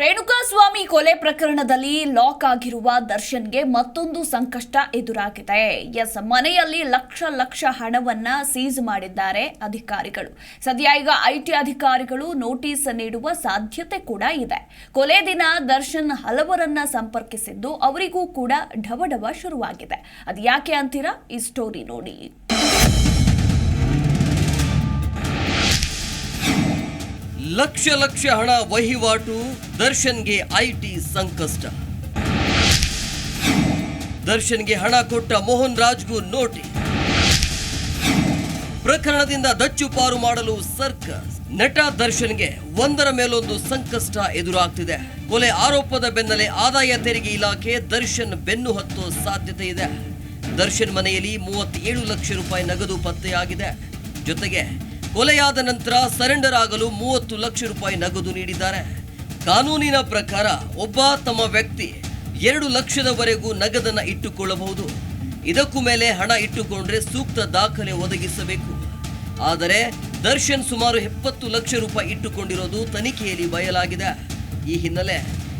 ರೇಣುಕಾಸ್ವಾಮಿ ಕೊಲೆ ಪ್ರಕರಣದಲ್ಲಿ ಲಾಕ್ ಆಗಿರುವ ದರ್ಶನ್ಗೆ ಮತ್ತೊಂದು ಸಂಕಷ್ಟ ಎದುರಾಗಿದೆ. ಎಸ್ ಮನೆಯಲ್ಲಿ ಲಕ್ಷ ಲಕ್ಷ ಹಣವನ್ನ ಸೀಸ್ ಮಾಡಿದ್ದಾರೆ ಅಧಿಕಾರಿಗಳು. ಸದ್ಯ ಈಗ ಐಟಿ ಅಧಿಕಾರಿಗಳು ನೋಟಿಸ್ ನೀಡುವ ಸಾಧ್ಯತೆ ಕೂಡ ಇದೆ. ಕೊಲೆ ದಿನ ದರ್ಶನ್ ಹಲವರನ್ನ ಸಂಪರ್ಕಿಸಿದ್ದು ಅವರಿಗೂ ಕೂಡ ಢವಢವ ಶುರುವಾಗಿದೆ. ಅದು ಯಾಕೆ ಅಂತೀರಾ? ಈ ಸ್ಟೋರಿ ನೋಡಿ. ಲಕ್ಷ ಲಕ್ಷ ಹಣ ವಹಿವಾಟು ದರ್ಶನ್ಗೆ ಐಟಿ ಸಂಕಷ್ಟ. ದರ್ಶನ್ಗೆ ಹಣ ಕೊಟ್ಟ ಮೋಹನ್ ರಾಜ್ಗೂ ನೋಟಿ. ಪ್ರಕರಣದಿಂದ ದಚ್ಚುಪಾರು ಮಾಡಲು ಸರ್ಕಸ್ ನಟ ದರ್ಶನ್ಗೆ ಒಂದರ ಮೇಲೊಂದು ಸಂಕಷ್ಟ ಎದುರಾಗ್ತಿದೆ. ಕೊಲೆ ಆರೋಪದ ಬೆನ್ನಲ್ಲೇ ಆದಾಯ ತೆರಿಗೆ ಇಲಾಖೆ ದರ್ಶನ್ ಬೆನ್ನು ಹತ್ತೋ ಸಾಧ್ಯತೆ ಇದೆ. ದರ್ಶನ್ ಮನೆಯಲ್ಲಿ ಮೂವತ್ತೇಳು ಲಕ್ಷ ರೂಪಾಯಿ ನಗದು ಪತ್ತೆಯಾಗಿದೆ. ಜೊತೆಗೆ ಕೊಲೆಯಾದ ನಂತರ ಸರೆಂಡರ್ ಆಗಲು ಮೂವತ್ತು ಲಕ್ಷ ರೂಪಾಯಿ ನಗದು ನೀಡಿದ್ದಾರೆ. ಕಾನೂನಿನ ಪ್ರಕಾರ ಒಬ್ಬ ತಮ್ಮ ವ್ಯಕ್ತಿ ಎರಡು ಲಕ್ಷದವರೆಗೂ ನಗದನ್ನು ಇಟ್ಟುಕೊಳ್ಳಬಹುದು. ಇದಕ್ಕೂ ಮೇಲೆ ಹಣ ಇಟ್ಟುಕೊಂಡ್ರೆ ಸೂಕ್ತ ದಾಖಲೆ ಒದಗಿಸಬೇಕು. ಆದರೆ ದರ್ಶನ್ ಸುಮಾರು ಎಪ್ಪತ್ತು ಲಕ್ಷ ರೂಪಾಯಿ ಇಟ್ಟುಕೊಂಡಿರೋದು ತನಿಖೆಯಲ್ಲಿ ಬಯಲಾಗಿದೆ. ಈ ಹಿನ್ನೆಲೆ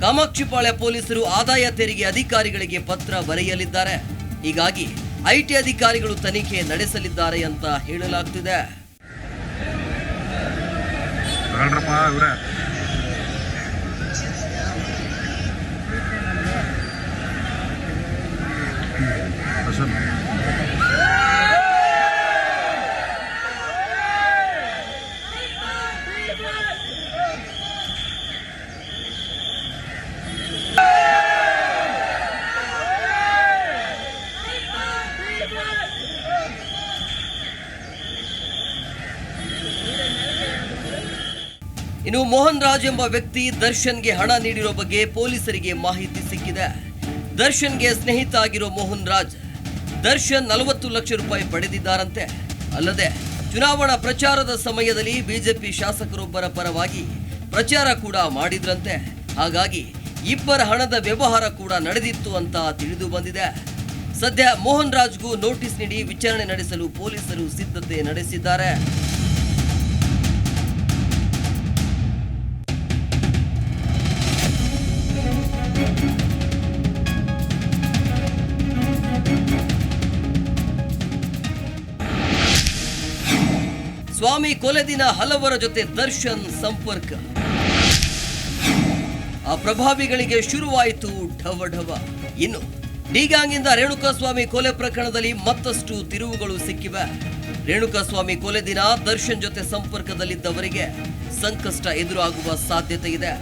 ಕಾಮಾಕ್ಷಿಪಾಳ್ಯ ಪೊಲೀಸರು ಆದಾಯ ತೆರಿಗೆ ಅಧಿಕಾರಿಗಳಿಗೆ ಪತ್ರ ಬರೆಯಲಿದ್ದಾರೆ. ಹೀಗಾಗಿ ಐಟಿ ಅಧಿಕಾರಿಗಳು ತನಿಖೆ ನಡೆಸಲಿದ್ದಾರೆ ಅಂತ ಹೇಳಲಾಗ್ತಿದೆ. புகழ்றமா இவரை. ಇನ್ನು ಮೋಹನ್ ರಾಜ್ ಎಂಬ ವ್ಯಕ್ತಿ ದರ್ಶನ್ಗೆ ಹಣ ನೀಡಿರೋ ಬಗ್ಗೆ ಪೊಲೀಸರಿಗೆ ಮಾಹಿತಿ ಸಿಕ್ಕಿದೆ. ದರ್ಶನ್ಗೆ ಸ್ನೇಹಿತ ಆಗಿರೋ ಮೋಹನ್ ರಾಜ್ ದರ್ಶನ್ ನಲವತ್ತು ಲಕ್ಷ ರೂಪಾಯಿ ಪಡೆದಿದ್ದಾರಂತೆ. ಅಲ್ಲದೆ ಚುನಾವಣಾ ಪ್ರಚಾರದ ಸಮಯದಲ್ಲಿ ಬಿಜೆಪಿ ಶಾಸಕರೊಬ್ಬರ ಪರವಾಗಿ ಪ್ರಚಾರ ಕೂಡ ಮಾಡಿದ್ರಂತೆ. ಹಾಗಾಗಿ ಇಬ್ಬರ ಹಣದ ವ್ಯವಹಾರ ಕೂಡ ನಡೆದಿತ್ತು ಅಂತ ತಿಳಿದು ಬಂದಿದೆ. ಸದ್ಯ ಮೋಹನ್ ರಾಜ್ಗೂ ನೋಟಿಸ್ ನೀಡಿ ವಿಚಾರಣೆ ನಡೆಸಲು ಪೊಲೀಸರು ಸಿದ್ಧತೆ ನಡೆಸಿದ್ದಾರೆ. ಸ್ವಾಮಿ ಕೊಲೆ ದಿನ ಹಲವರ ಜೊತೆ ದರ್ಶನ್ ಸಂಪರ್ಕ. ಆ ಪ್ರಭಾವಿಗಳಿಗೆ ಶುರುವಾಯಿತು ಢವ ಢವ ಇನ್ನು, ಡಿಗಾಂಗಿಂದ ರೇಣುಕಾಸ್ವಾಮಿ ಕೊಲೆ ಪ್ರಕರಣದಲ್ಲಿ ಮತ್ತಷ್ಟು ತಿರುವುಗಳು ಸಿಕ್ಕಿವೆ. ರೇಣುಕಾಸ್ವಾಮಿ ಕೊಲೆ ದಿನ ದರ್ಶನ್ ಜೊತೆ ಸಂಪರ್ಕದಲ್ಲಿದ್ದವರಿಗೆ ಸಂಕಷ್ಟ ಎದುರಾಗುವ ಸಾಧ್ಯತೆ ಇದೆ.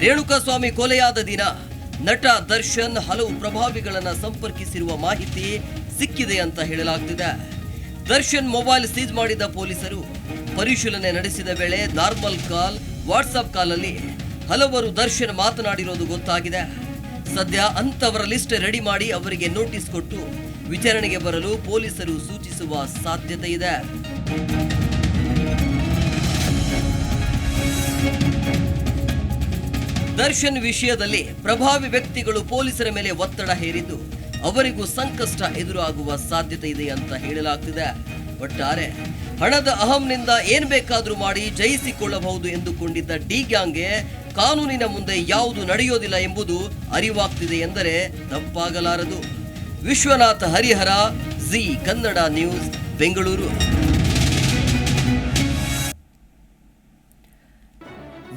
ರೇಣುಕಾಸ್ವಾಮಿ ಕೊಲೆಯಾದ ದಿನ ನಟ ದರ್ಶನ್ ಹಲವು ಪ್ರಭಾವಿಗಳನ್ನ ಸಂಪರ್ಕಿಸಿರುವ ಮಾಹಿತಿ ಸಿಕ್ಕಿದೆ ಅಂತ ಹೇಳಲಾಗ್ತಿದೆ. ದರ್ಶನ್ ಮೊಬೈಲ್ ಸೀಜ್ ಮಾಡಿದ ಪೊಲೀಸರು ಪರಿಶೀಲನೆ ನಡೆಸಿದ ವೇಳೆ ನಾರ್ಮಲ್ ಕಾಲ್ ವಾಟ್ಸಪ್ ಕಾಲಲ್ಲಿ ಹಲವರು ದರ್ಶನ್ ಮಾತನಾಡಿರೋದು ಗೊತ್ತಾಗಿದೆ. ಸದ್ಯ ಅಂತವರ ಲಿಸ್ಟ್ ರೆಡಿ ಮಾಡಿ ಅವರಿಗೆ ನೋಟಿಸ್ ಕೊಟ್ಟು ವಿಚಾರಣೆಗೆ ಬರಲು ಪೊಲೀಸರು ಸೂಚಿಸುವ ಸಾಧ್ಯತೆ ಇದೆ. ದರ್ಶನ್ ವಿಷಯದಲ್ಲಿ ಪ್ರಭಾವಿ ವ್ಯಕ್ತಿಗಳು ಪೊಲೀಸರ ಮೇಲೆ ಒತ್ತಡ ಹೇರಿದ್ದು ಅವರಿಗೂ ಸಂಕಷ್ಟ ಎದುರಾಗುವ ಸಾಧ್ಯತೆ ಇದೆ ಅಂತ ಹೇಳಲಾಗ್ತಿದೆ. ಒಟ್ಟಾರೆ, ಹಣದ ಅಹಂನಿಂದ ಏನ್ ಬೇಕಾದ್ರೂ ಮಾಡಿ ಜಯಿಸಿಕೊಳ್ಳಬಹುದು ಎಂದುಕೊಂಡಿದ್ದ ಡಿ ಗ್ಯಾಂಗ್ಗೆ ಕಾನೂನಿನ ಮುಂದೆ ಯಾವುದು ನಡೆಯೋದಿಲ್ಲ ಎಂಬುದು ಅರಿವಾಗ್ತಿದೆ ಎಂದರೆ ತಪ್ಪಾಗಲಾರದು. Vishwanatha Harihara, Zee Kannada news, Bengaluru.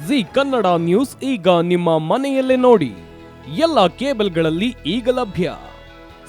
Zee Kannada news ಈಗ ನಿಮ್ಮ ಮನೆಯಲ್ಲೇ ನೋಡಿ. ಎಲ್ಲ ಕೇಬಲ್ಗಳಲ್ಲಿ ಈಗ ಲಭ್ಯ.